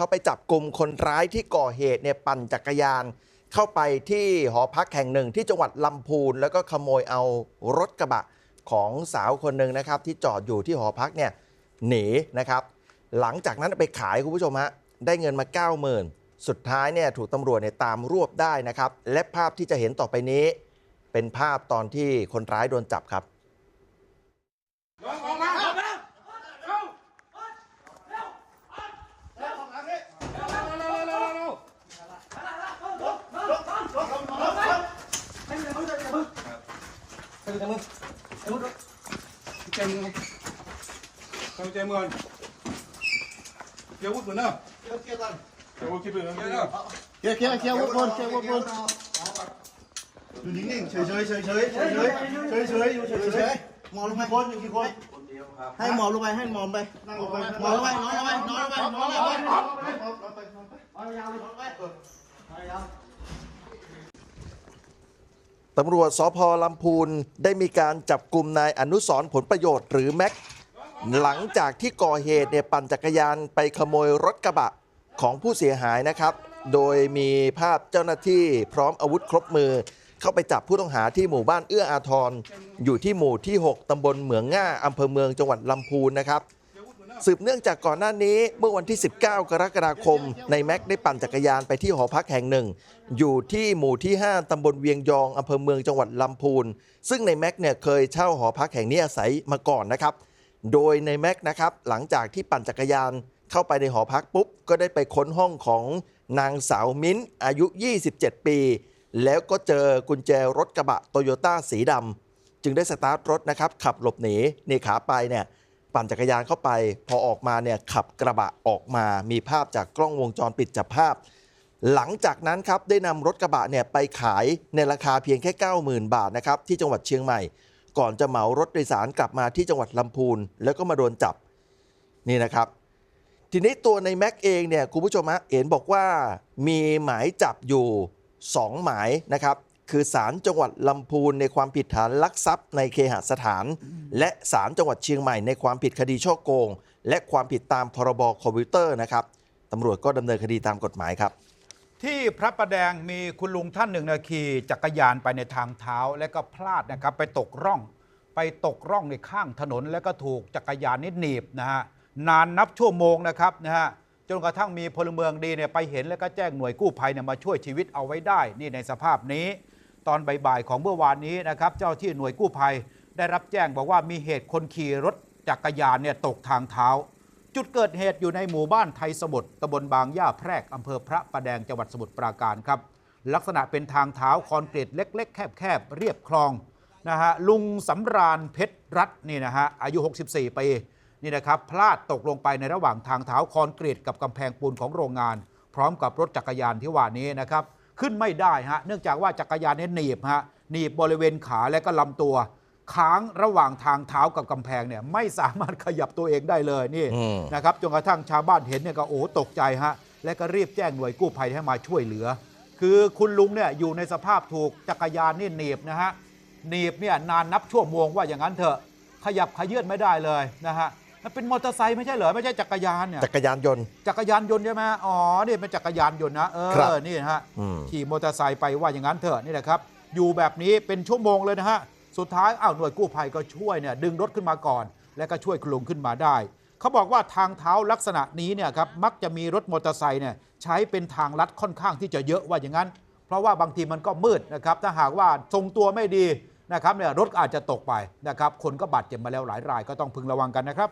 เขาไปจับกลุ่มคนร้ายที่ก่อเหตุเนี่ยปั่นจักรยาน เข้าไปที่หอพักแห่งหนึ่งที่จังหวัดลำพูน แล้วก็ขโมยเอารถกระบะของสาวคนหนึ่งนะครับ ที่จอดอยู่ที่หอพักเนี่ยหนีนะครับ หลังจากนั้นไปขายคุณผู้ชมฮะได้เงินมา 90,000 สุดท้ายเนี่ยถูกตำรวจเนี่ยตามรวบได้นะครับ และภาพที่จะเห็นต่อไปนี้ เป็นภาพตอนที่คนร้ายโดนจับครับ ออกมาออกมาเร็ว เจมึงเข้าใจมึงเดี๋ยววุ้นปืนเนอะเดี๋ยววุ้นปืนเนอะเคลียร์เคลียร์เคลียร์วุ้นบนเคลียร์วุ้นบนอยู่นิ่งๆเฉยๆเฉย ตำรวจสพลำพูนได้มีการจับกลุ่มนายอนุสรผลประโยชน์หรือแม็กหลังจากที่ก่อเหตุเนี่ยปั่นจักรยานไปขโมยรถกระบะของผู้เสียหายนะครับ โดยมีภาพเจ้าหน้าที่พร้อมอาวุธครบมือ เข้าไปจับผู้ต้องหาที่หมู่บ้านเอื้ออาทรอยู่ที่หมู่ที่ 6ตำบลเหมืองง่าอำเภอเมืองจังหวัดลำพูนนะครับ สืบเนื่องจากก่อนหน้านี้เมื่อวันที่ 19 กรกฎาคม ในแม็กได้ปั่นจักรยานไปที่หอพักแห่งหนึ่ง อยู่ที่หมู่ที่ 5 ตำบลเวียงยองอำเภอเมืองจังหวัดลำพูน ซึ่งในแม็กเนี่ยเคยเช่าหอพักแห่งนี้อาศัยมาก่อนนะครับ โดยในแม็กนะครับหลังจากที่ปั่นจักรยานเข้าไปในหอพักปุ๊บ ก็ได้ไปค้นห้องของนางสาวมิ้นอายุ 27 ปี แล้วก็เจอกุญแจรถกระบะโตโยต้าสีดำจึงได้สตาร์ทรถนะครับขับหลบหนีในขาไปเนี่ย ปั่นจักรยานเข้าไป พอออกมาเนี่ยขับกระบะออกมา มีภาพจากกล้องวงจรปิดจับภาพ หลังจากนั้นครับได้นำรถกระบะเนี่ยไปขายในราคาเพียงแค่ 90,000 บาทนะครับที่จังหวัดเชียงใหม่ ก่อนจะเหมารถโดยสารกลับมาที่จังหวัดลำพูนแล้วก็มาโดนจับนี่นะครับ ทีนี้ตัวในแม็กเองเนี่ยคุณผู้ชมฮะเห็นบอกว่ามีหมายจับอยู่ 2 หมายนะครับ คือศาลจังหวัดลำพูนในความผิดฐานลักทรัพย์ในเคหสถาน และศาลจังหวัดเชียงใหม่ในความผิดคดีช่อโกง และความผิดตามพรบคอมพิวเตอร์นะครับตำรวจก็ดำเนินคดีตามกฎหมายครับ ที่พระประแดงมีคุณลุงท่านหนึ่งนะขี่จักรยานไปในทางเท้าแล้วก็พลาดนะครับไปตกร่อง ไปตกร่องในข้างถนน แล้วก็ถูกจักรยานนิดหนีบนะฮะนานนับชั่วโมงนะครับนะฮะจนกระทั่งมีพลเมืองดีเนี่ยไปเห็นแล้วก็แจ้งหน่วยกู้ภัยเนี่ยมาช่วยชีวิตเอาไว้ได้ นี่ในสภาพนี้ ตอนบ่ายๆของเมื่อวานนี้นะครับเจ้าที่หน่วยกู้ภัย ได้รับแจ้งบอกว่ามีเหตุคนขี่รถจักรยานเนี่ยตกทางเท้า จุดเกิดเหตุอยู่ในหมู่บ้านไทยสมุทรตำบลบางย่าแพรกอำเภอพระประแดงจังหวัดสมุทรปราการครับ ลักษณะเป็นทางเท้าคอนกรีตเล็ก ๆ แคบๆเรียบคลองนะฮะลุงสำราญเพชรรัตน์นี่นะฮะอายุ 64 ปีนี่นะครับพลาดตกลงไปในระหว่างทางเท้าคอนกรีตกับกำแพงปูนของโรงงาน พร้อมกับรถจักรยานที่ว่านี้นะครับ ขึ้นไม่ได้ฮะเนื่องจากว่าจักรยานนี้หนีบฮะหนีบบริเวณขาและก็ลำตัว ค้างระหว่างทางเท้ากับกำแพงเนี่ยไม่สามารถขยับตัวเองได้เลยนี่อืมนะครับจนกระทั่งชาวบ้านเห็นเนี่ยก็โอ้ตกใจฮะและก็รีบแจ้งหน่วยกู้ภัยให้มาช่วยเหลือ คือคุณลุงเนี่ยอยู่ในสภาพถูกจักรยานนี่หนีบนะฮะหนีบเนี่ยนานนับชั่วโมงว่าอย่างนั้นเถอะขยับขยื่นไม่ได้เลยนะฮะ มันเป็นมอเตอร์ไซค์ไม่ใช่เหรอไม่ใช่จักรยานเนี่ยจักรยานยนต์ จักรยานยนต์ใช่ไหมอ๋อนี่เป็นจักรยานยนต์นะเอครับอนี่นะฮะอืม ขี่มอเตอร์ไซค์ไปว่าอย่างนั้นเถอะนี่แหละครับ อยู่แบบนี้เป็นชั่วโมงเลยนะฮะสุดท้ายอ้าวหน่วยกู้ภัยก็ช่วยเนี่ยดึงรถขึ้นมาก่อน แล้วก็ช่วยคุณลุงขึ้นมาได้ เขาบอกว่าทางเท้าลักษณะนี้เนี่ยครับมักจะมีรถมอเตอร์ไซค์เนี่ยใช้เป็นทางลัดค่อนข้างที่จะเยอะว่าอย่างนั้น เพราะว่าบางทีมันก็มืดนะครับถ้าหากว่าทรงตัวไม่ดี นะครับเนี่ยรถอาจจะตกไปนะครับ คนก็บาดเจ็บมาแล้วหลายรายก็ต้องพึงระวังกันนะครับ